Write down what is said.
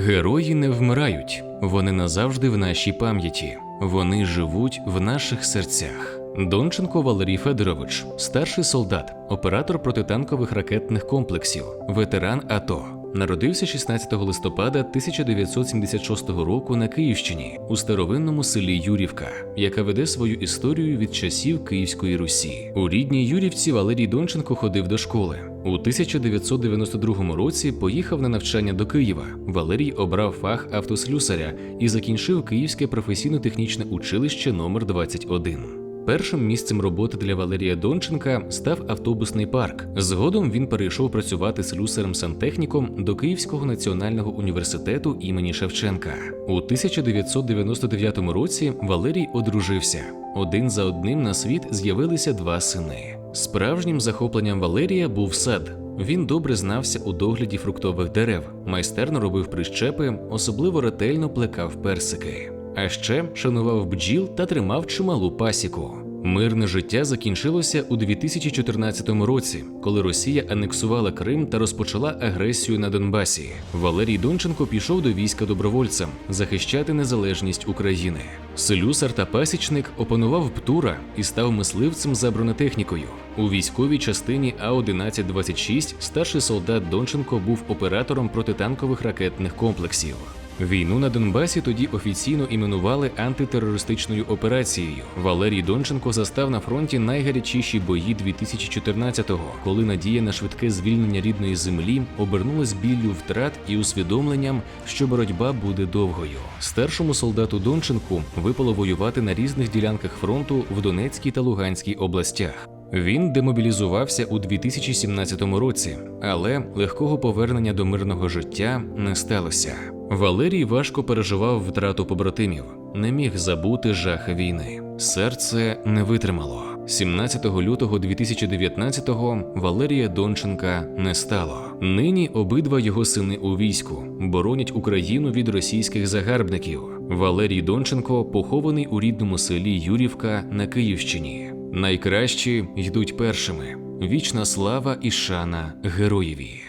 Герої не вмирають, вони назавжди в нашій пам'яті. Вони живуть в наших серцях. Донченко Валерій Федорович, старший солдат, оператор протитанкових ракетних комплексів, ветеран АТО. Народився 16 листопада 1976 року на Київщині у старовинному селі Юрівка, яка веде свою історію від часів Київської Русі. У рідній Юрівці Валерій Донченко ходив до школи. У 1992 році поїхав на навчання до Києва. Валерій обрав фах автослюсаря і закінчив Київське професійно-технічне училище номер 21 Першим місцем роботи для Валерія Донченка став автобусний парк. Згодом він перейшов працювати слюсарем-сантехніком до Київського національного університету імені Шевченка. У 1999 році Валерій одружився. Один за одним на світ з'явилися два сини. Справжнім захопленням Валерія був сад. Він добре знався у догляді фруктових дерев, майстерно робив прищепи, особливо ретельно плекав персики. А ще шанував бджіл та тримав чималу пасіку. Мирне життя закінчилося у 2014 році, коли Росія анексувала Крим та розпочала агресію на Донбасі. Валерій Донченко пішов до війська добровольцем захищати незалежність України. Селюсар та пасічник опанував птура і став мисливцем за бронетехнікою. У військовій частині А-1126 старший солдат Донченко був оператором протитанкових ракетних комплексів. Війну на Донбасі тоді офіційно іменували антитерористичною операцією. Валерій Донченко застав на фронті найгарячіші бої 2014-го, коли надія на швидке звільнення рідної землі обернулась біллю втрат і усвідомленням, що боротьба буде довгою. Старшому солдату Донченку випало воювати на різних ділянках фронту в Донецькій та Луганській областях. Він демобілізувався у 2017 році, але легкого повернення до мирного життя не сталося. Валерій важко переживав втрату побратимів, не міг забути жах війни. Серце не витримало. 17 лютого 2019-го Валерія Донченка не стало. Нині обидва його сини у війську боронять Україну від російських загарбників. Валерій Донченко похований у рідному селі Юрівка на Київщині. Найкращі йдуть першими. Вічна слава і шана героєві.